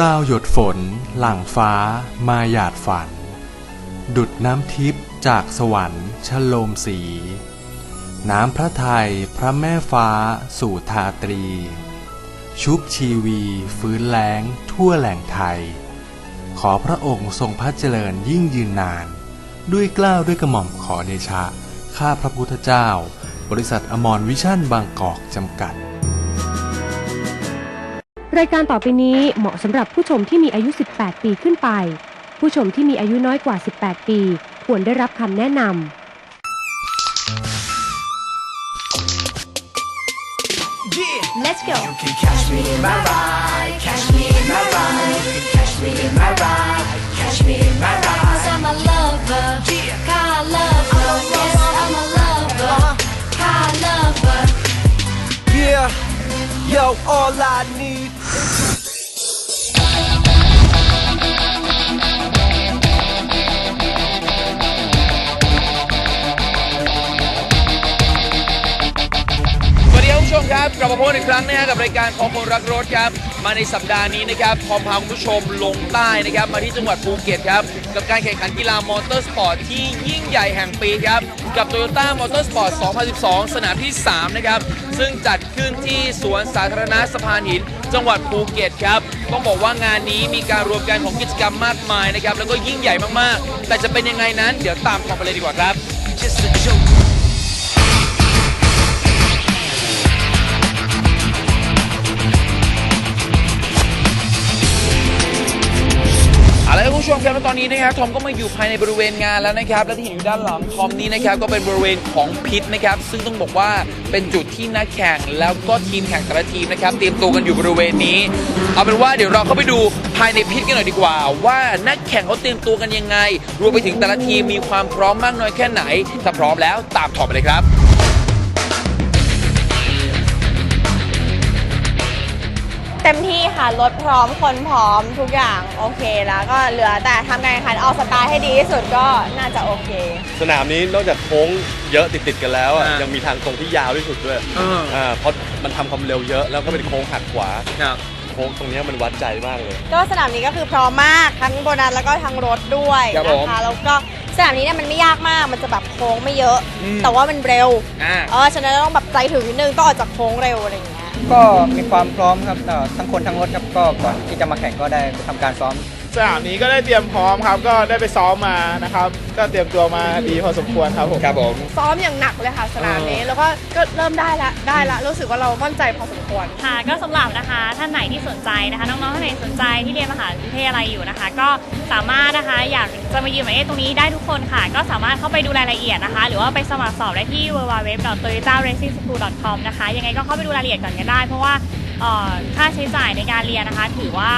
ราวหยดฝน หลั่งฟ้า มาหยาดฝัน ดุดน้ำทิพย์จากสวรรค์ชโลมสี น้ำพระทัยพระแม่ฟ้าสู่ทาตรี ชุบชีวีฟื้นแล้งทั่วแหล่งไทย ขอพระองค์ทรงพระเจริญยิ่งยืนนาน ด้วยกล้าวด้วยกระหม่อมขอเดชะ ข้าพระพุทธเจ้า บริษัทอมรวิชั่นบางกอกจำกัด รายการต่อไปนี้เหมาะสำหรับผู้ชมที่มีอายุ 18 ปีขึ้นไป ผู้ชมที่มีอายุน้อยกว่า 18 ปี ควรได้รับคำแนะนำ Let's go. You can catch me in my ride, catch me in my ride. You can catch me in my ride, catch me in my Cause ride. I'm a lover. Car lover. Yes, I'm a lover. Car lover. Yeah, yo, all I need. รั้งนะฮะกับรายการของคนรักรถครับ มาในสัปดาห์นี้นะครับพร้อมพาคุณผู้ชมลงใต้นะครับ มาที่จังหวัดภูเก็ตครับ กับการแข่งขันกีฬามอเตอร์สปอร์ตที่ยิ่งใหญ่แห่งปีครับ กับ Toyota Motorsport 2012 สนามที่ 3 นะครับ ซึ่งจัดขึ้นที่สวนสาธารณะสะพานหิน จังหวัดภูเก็ตครับ ต้องบอกว่างานนี้มีการรวมกันของกิจกรรมมากมายนะครับแล้วก็ยิ่งใหญ่มากๆ แต่จะเป็นยังไงนั้นเดี๋ยวตามชมไปเลยดีกว่าครับ ชมครับแล้วตอนนี้นะครับทอมก็มาอยู่ภายในบริเวณงานแล้วนะครับและที่เห็นอยู่ด้านหลังทอมนี้นะครับก็เป็นบริเวณของพิษนะครับ ซึ่งต้องบอกว่าเป็นจุดที่นักแข่งแล้วก็ทีมแข่งแต่ละทีมนะครับ เตรียมตัวกันอยู่บริเวณนี้ เอาเป็นว่าเดี๋ยวเราเข้าไปดูภายในพิษกันหน่อยดีกว่า ว่านักแข่งเขาเตรียมตัวกันยังไง รวมไปถึงแต่ละทีมมีความพร้อมมากน้อยแค่ไหนถ้าพร้อมแล้วตามทอมไปเลยครับ เต็มที่ค่ะรถพร้อมคนพร้อมทุกอย่างโอเคแล้วก็เหลือแต่ทำการแข่งขันเอาสไตล์ให้ดีที่สุดก็น่าจะโอเค สนามนี้นอกจากโค้งเยอะติดๆกันแล้วอะอ่ายัยังมีทางตรงที่ยาวที่สุดด้วยเอออ่าเพราะมันทำความเร็วเยอะแล้วก็เป็นโค้งหักขวา ครับ โค้งตรงเนี้ยมันวัดใจมากเลย ก็สนามนี้ก็คือพร้อมมากทั้งโบนัสแล้วก็ทั้งรถด้วยครับผมนะคะแล้วก็สนามนี้เนี่ยมันไม่ยากมากมันจะแบบโค้งไม่เยอะ อืม แต่ว่ามันเร็วอ่า เออฉะนั้นต้องแบบใจถึงนิดนึงต้องออกจากโค้งเร็วอะไรอย่างเงี้ย ก็มีความพร้อมครับทั้งคนทั้งรถครับก็ก่อนที่จะมาแข่งก็ได้ทำการซ้อม สนามนี้ก็ได้เตรียมพร้อมครับ ก็ได้ไปซ้อมมานะครับ ก็เตรียมตัวมาดีพอสมควรครับผมครับผม ซ้อมอย่างหนักเลยค่ะสนามนี้ แล้วก็ก็เริ่มได้ละได้ละรู้สึกว่าเรามั่นใจพอสมควร ค่ะก็สำหรับนะคะท่านไหนที่สนใจนะคะน้องๆท่านไหนสนใจที่เรียนมหาวิทยาลัยอยู่นะคะ ก็สามารถนะคะอยากจะมายืนหมายเลขตรงนี้ได้ทุกคนค่ะ ก็สามารถเข้าไปดูรายละเอียดนะคะ หรือว่าไปสมัครสอบได้ที่ www.toyotaracing.school.com นะคะยังไงก็เข้าไปดูรายละเอียดก่อนก็ได้ เพราะว่าเอ่อค่าใช้จ่ายในการเรียนนะคะ ถือว่า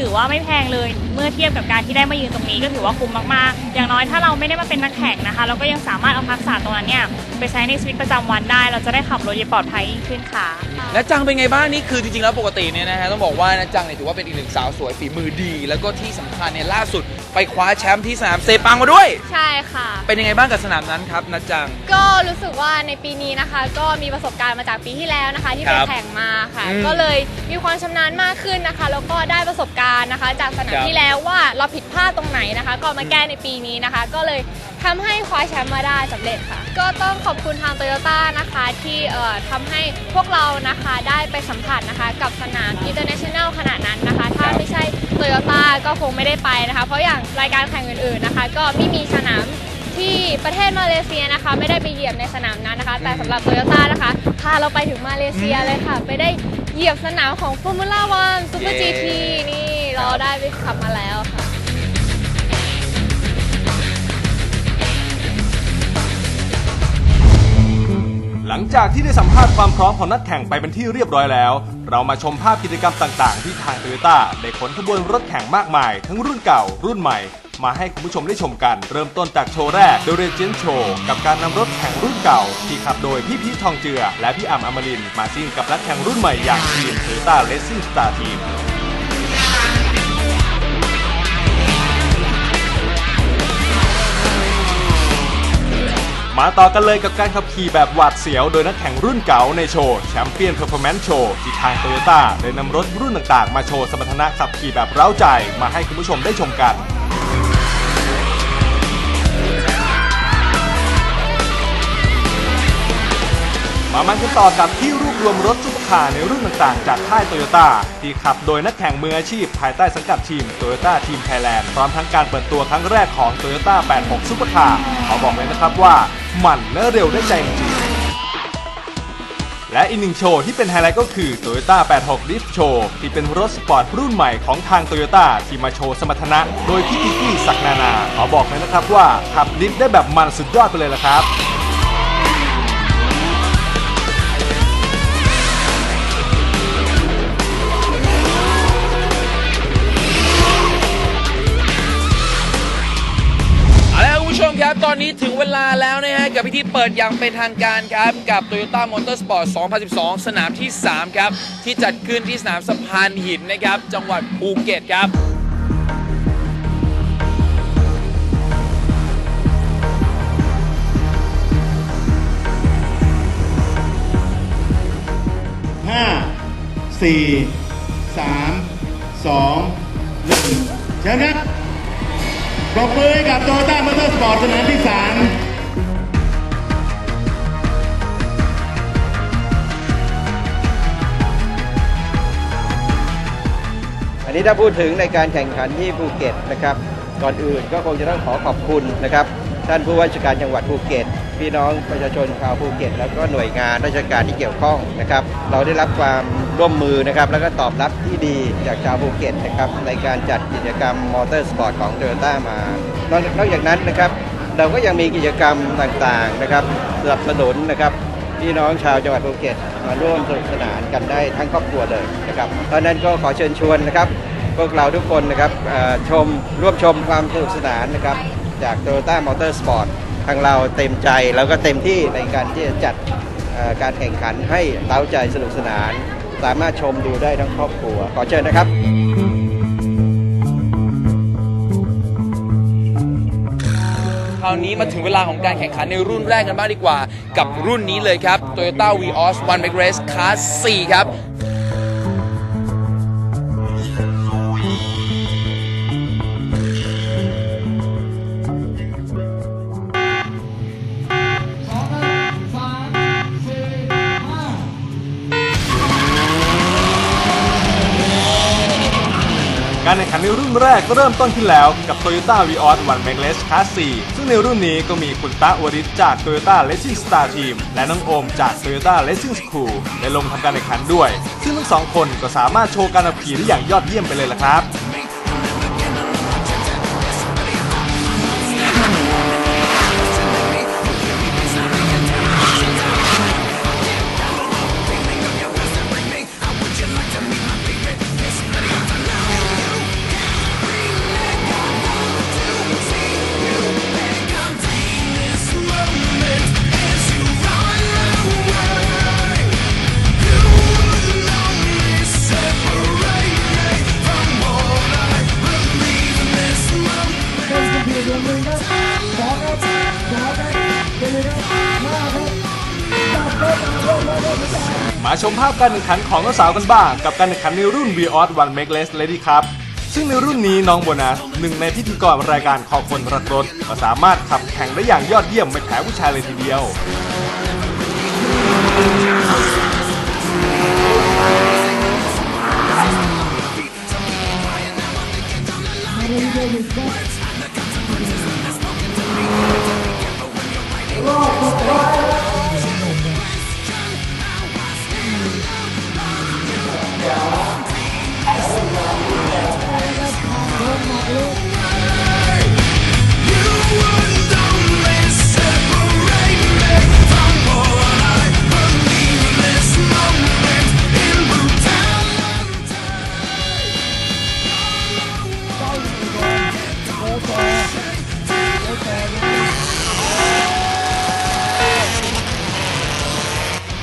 ถือว่าไม่แพงเลยเมื่อเทียบกับการที่ได้มายืนตรงนี้ก็ถือว่าคุ้มมากๆ อย่างน้อยถ้าเราไม่ได้มาเป็นนักแข่งนะคะ เราก็ยังสามารถเอาทักษะตรงนั้นเนี่ยไปใช้ในชีวิตประจำวันได้ เราจะได้ขับรถอย่างปลอดภัยยิ่งขึ้นค่ะนะจังเป็นไงบ้างนี่คือจริงๆแล้วปกติเนี่ยนะฮะต้องบอกว่านะจังเนี่ยถือว่าเป็นอีกหนึ่งสาวสวยฝีมือดี แล้วก็ที่สำคัญเนี่ยล่าสุดไปคว้าแชมป์ที่สนามเซปังมาด้วย ใช่ค่ะ เป็นยังไงบ้างกับสนามนั้นครับนะจัง ก็รู้สึกว่าในปีนี้นะคะ ก็มีประสบการณ์มาจากปีที่แล้วนะคะ ที่คไปรับแข่งมาค่ะ อืมก็เลยมีความชำนาญมากขึ้นนะคะ แล้วก็ได้ประสบการณ์นะคะ จากสนามที่แล้วว่าเราผิดพลาดตรงไหนนะคะ ก็มาแก้ในปีนี้นะคะ ก็เลยทำให้คว้าแชมป์มาได้สำเร็จค่ะ ก็ต้องขอบคุณทางโตโยต้านะคะที่เอ่อทำให้พวกเรานะคะได้ไปสัมผัสนะคะ กับสนาม international ขนาดนั้นนะคะ ถ้าไม่ใช่โตโยต้าก็คงไม่ได้ไปนะคะ เพราะอย่างรายการแข่งอื่นๆนะคะ ก็ไม่มีสนามที่ประเทศมาเลเซียนะคะ ไม่ได้ไปเหยียบในสนามนั้นนะคะ แต่สำหรับโตโยต้านะคะพาเราไปถึงมาเลเซียเลยค่ะ ไปได้เหยียบสนามของฟอร์มูล่าวันซู เปอร์เย้จีทีนี่เราได้ไปขับมาแล้วค่ะ หลังจากที่ได้สัมภาษณ์ความพร้อมของนักแข่งไปเป็นที่เรียบร้อยแล้ว เรามาชมภาพกิจกรรมต่างๆ ที่ทางโตโยต้าได้ขนขบวนรถแข่งมากมาย ทั้งรุ่นเก่า รุ่นใหม่ มาให้คุณผู้ชมได้ชมกัน เริ่มต้นจากโชว์แรก The Legend Show กับการนำรถแข่งรุ่นเก่า ที่ขับโดยพี่พีททองเจือ และพี่อ่ำอมรินทร์มาซิ่งกับนักแข่งรุ่นใหม่อย่างทีม Toyota Racing Star Team ม มาต่อกันเลยกับการขับขี่แบบหวาดเสียว โดยนักแข่งรุ่นเก่าในโชว์แชมเปี้ยนเพอร์ฟอร์แมนซ์โชว์ที่ทางโตโยต้าได้นำรถรุ่นต่างๆ มาโชว์สมรรถนะขับขี่แบบเร้าใจมาให้คุณผู้ชมได้ชมกันมามันกันต่อกับที่รวบรวมรถซุปเปอร์คาร์ในรุ่นต่างๆ จากค่ายโตโยต้าที่ขับโดยนักแข่งมืออาชีพ ภายใต้สังกัดทีมโตโยต้าทีมไทยแลนด์พร้อมทั้งการเปิดตัวครั้งแรกของโตโยต้า86ซุปเปอร์คาร์ขอบอกเลยนะครับว่า มันและเร็วได้ใจจริงและอีกหนึ่งโชว์ที่เป็นไฮไลท์ก็คือ Toyota 86 Drift Show ที่เป็นรถสปอร์ตรุ่นใหม่ของทาง Toyota ที่มาโชว์สมรรถนะ โดยพี่กิกกี้ศักนานา ขอบอกเลยนะครับว่าขับดริฟต์ได้แบบมันสุดยอดไปเลยละครับ นี้ถึงเวลาแล้วนะฮะ กับพิธีเปิดอย่างเป็นทางการครับ กับ Toyota Motorsport 2012 สนามที่ 3 ครับ ที่จัดขึ้นที่สนามสะพานหินนะครับ จังหวัดภูเก็ตครับห้าสี่สามสองหนึ่งเชิญครับปรบมือกับโตโยต้าม ปอร์ตสนามที่สามอันนี้ถ้าพูดถึงในการแข่งขันที่ภูเก็ตนะครับ ก่อนอื่นก็คงจะต้องขอขอบคุณนะครับ ท่านผู้ว่าราชการจังหวัดภูเก็ต พี่น้องประชาชนชาวภูเก็ต แล้วก็หน่วยงานราชการที่เกี่ยวข้องนะครับ เราได้รับความร่วมมือนะครับ แล้วก็ตอบรับที่ดีจากชาวภูเก็ตนะครับในการจัดกิจกรรมมอเตอร์สปอร์ตของโตโยต้ามา นอกจากนั้นนะครับเราก็ยังมีกิจกรรมต่างๆนะครับสนับสนุนนะครับพี่น้องชาวจังหวัดภูเก็ตมาร่วมสนุกสนานกันได้ทั้งครอบครัวเลยนะครับตอนนั้นก็ขอเชิญชวนนะครับ พวกเราทุกคนนะครับชมร่วมชมความสนุกสนานนะครับจาก Toyota Motorsport ทางเราเต็มใจแล้วก็เต็มที่ในการที่จะจัดการแข่งขันให้เล้าใจสนุกสนาน สามารถชมดูได้ทั้งครอบครัว ขอเชิญนะครับ คราวนี้มาถึงเวลาของการแข่งขันในรุ่นแรกกันบ้างดีกว่า กับรุ่นนี้เลยครับ Toyota Vios One Make Race Class 4 ครับ การแข่งขันในรุ่นแรกก็เริ่มต้นขึ้นแล้วกับ Toyota Vios 1 Make s Class 4 ซึ่งในรุ่นนี้ก็มีคุณตะวริศจาก Toyota Racing Star Team และน้องโอมจาก Toyota Racing School ได้ลงทำการแข่งขันด้วย ซึ่งทั้งสองคนก็สามารถโชว์การขับขี่ได้อย่างยอดเยี่ยมไปเลยล่ะครับ มาชมภาพการแข่งขันของนักสาวกันบ้าง กับการแข่งขันในรุ่น v ีออ One Make Less Lady ครับซึ่งในรุ่นนี้น้องโบนัสหนึ่งในพิธีกรรายการขอคนรักรถ ก็สามารถขับแข่งได้อย่างยอดเยี่ยมไม่แพ้ผู้ชายเลยทีเดียว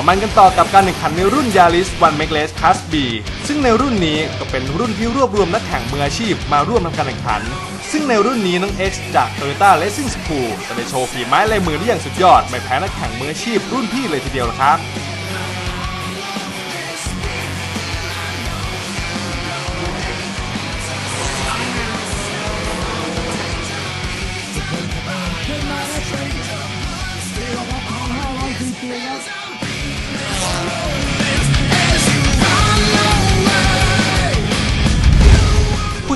มามันกันต่อกับการแข่งขันในรุ่นยาริสวันเมกเลสคัสบีซึ่งในรุ่นนี้ก็เป็นรุ่นที่รวบรวมนักแข่งมืออาชีพมาร่วมทำการแข่งขัน ซึ่งในรุ่นนี้น้อง X จาก Toyota Racing School จะได้โชว์ฝีไม้ลายมือได้อย่างสุดยอด ไม่แพ้นักแข่งมืออาชีพรุ่นพี่เลยทีเดียวละครับ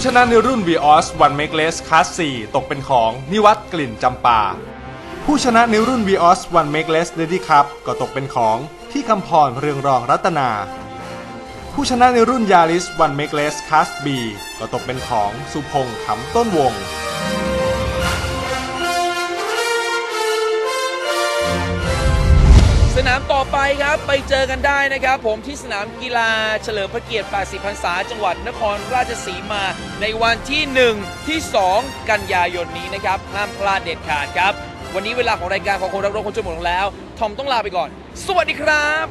ชนะในรุ่น Vios One Make Less Class 4 ตกเป็นของนิวัตกลิ่นจำปา ผู้ชนะในรุ่น Vios One Make Less Lady Cup ก็ตกเป็นของที่คำพรเรืองรองรัตนา ผู้ชนะในรุ่น Yaris One Make Less Class B ก็ตกเป็นของสุพงษ์ขำต้นวง ไปครับ ไปเจอกันได้นะครับ ผมที่สนามกีฬาเฉลิมพระเกียรติ 80 พรรษา จังหวัดนครราชสีมา ในวันที่ 1 ที่ 2 กันยายนนี้นะครับ ห้ามพลาดเด็ดขาดครับ วันนี้เวลาของรายการของคนรักรถคนจมูกแล้ว ทอมต้องลาไปก่อน สวัสดีครับ